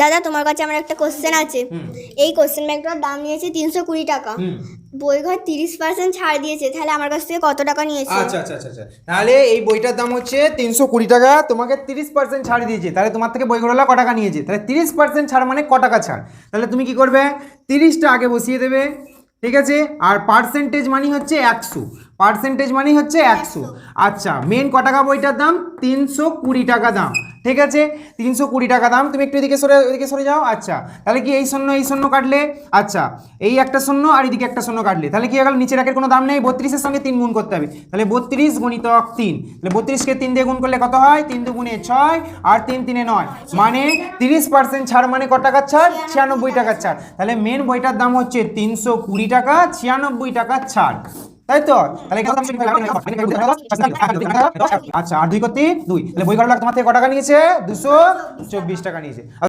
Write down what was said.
দাদা তোমার কাছে আমার একটা কোশ্চেন আছে। এই কোশ্চেন ব্যাগটার দাম নিয়েছে তিনশো কুড়ি টাকা। বইঘর তিরিশ পার্সেন্ট ছাড় দিয়েছে তাহলে আমার কাছ থেকে কত টাকা নিয়েছে? আচ্ছা আচ্ছা আচ্ছা আচ্ছা। তাহলে এই বইটার দাম হচ্ছে তিনশো কুড়ি টাকা তোমাকে তিরিশ পার্সেন্ট ছাড় দিয়েছে। তাহলে তোমার থেকে বইগুলোলা ক টাকা নিয়েছে? তাহলে তিরিশ পার্সেন্ট ছাড় মানে ক টাকা ছাড়? তাহলে তুমি কি করবে? তিরিশটা আগে বসিয়ে দেবে ঠিক আছে? আর পার্সেন্টেজ মানি হচ্ছে একশো। পার্সেন্টেজ মানি হচ্ছে একশো। আচ্ছা মেন ক টাকা বইটার দাম? তিনশো কুড়ি টাকা দাম। ঠিক আছে? তিনশো কুড়ি টাকা দাম। তুমি একটু এদিকে সরে এদিকে সরে যাও। আচ্ছা। তাহলে কি এই শূন্য এই শূন্য কাটলে? আচ্ছা। এই একটা শূন্য আর এদিকে একটা শূন্য কাটলে। তাহলে কি গেল? নিচের একের কোনো দাম নেই। বত্রিশের সঙ্গে তিন গুণ করতে হবে। তাহলে বত্রিশ গুণিতক তিন। তাহলে বত্রিশকে তিন দিয়ে গুণ করলে কত হয়? তিন দু গুণে ছয় আর তিন তিনে নয়। মানে তিরিশ পার্সেন্ট ছাড় মানে কত টাকার ছাড়? ছিয়ানব্বই টাকার ছাড়। তাহলে মেন বইটার দাম হচ্ছে তিনশো কুড়ি টাকা, ছিয়ানব্বই টাকার ছাড়। তাই তো? আচ্ছা আর দুই করতে দুই। তাহলে বই করা তোমার থেকে ক টাকা নিয়েছে? দুশো চব্বিশ টাকা নিয়েছে।